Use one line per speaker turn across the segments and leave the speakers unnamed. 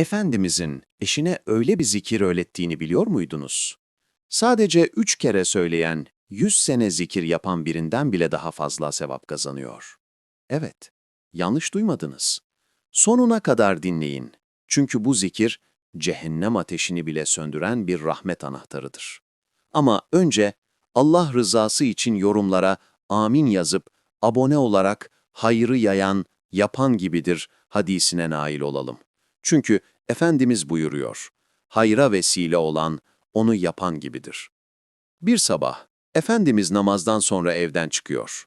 Efendimizin eşine öyle bir zikir öğrettiğini biliyor muydunuz? Sadece üç kere söyleyen, yüz sene zikir yapan birinden bile daha fazla sevap kazanıyor. Evet, yanlış duymadınız. Sonuna kadar dinleyin. Çünkü bu zikir, cehennem ateşini bile söndüren bir rahmet anahtarıdır. Ama önce Allah rızası için yorumlara amin yazıp abone olarak hayrı yayan, yapan gibidir hadisine nail olalım. Çünkü Efendimiz buyuruyor, hayra vesile olan onu yapan gibidir. Bir sabah Efendimiz namazdan sonra evden çıkıyor.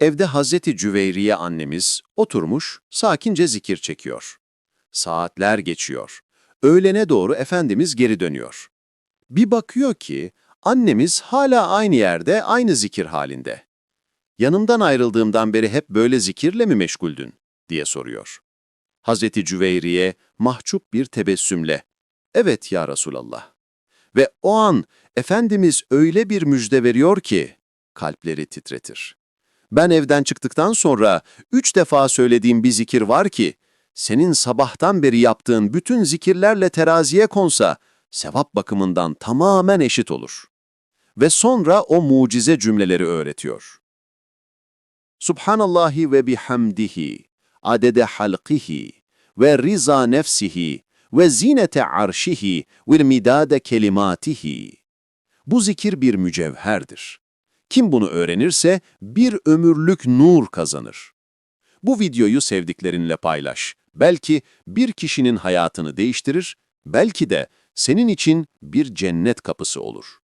Evde Hazreti Cüveyriye annemiz oturmuş sakince zikir çekiyor. Saatler geçiyor. Öğlene doğru Efendimiz geri dönüyor. Bir bakıyor ki annemiz hala aynı yerde aynı zikir halinde. Yanımdan ayrıldığımdan beri hep böyle zikirle mi meşguldün? diye soruyor. Hazreti Cüveyriye mahcup bir tebessümle, evet ya Resulallah. Ve o an Efendimiz öyle bir müjde veriyor ki kalpleri titretir. Ben evden çıktıktan sonra üç defa söylediğim bir zikir var ki, senin sabahtan beri yaptığın bütün zikirlerle teraziye konsa, sevap bakımından tamamen eşit olur. Ve sonra o mucize cümleleri öğretiyor. Subhanallahi ve bihamdihi, adede halqihi ve riza nefsihi ve zinete arşihi ve midade kelimatihi. Bu zikir bir mücevherdir. Kim bunu öğrenirse bir ömürlük nur kazanır. Bu videoyu sevdiklerinle paylaş. Belki bir kişinin hayatını değiştirir, belki de senin için bir cennet kapısı olur.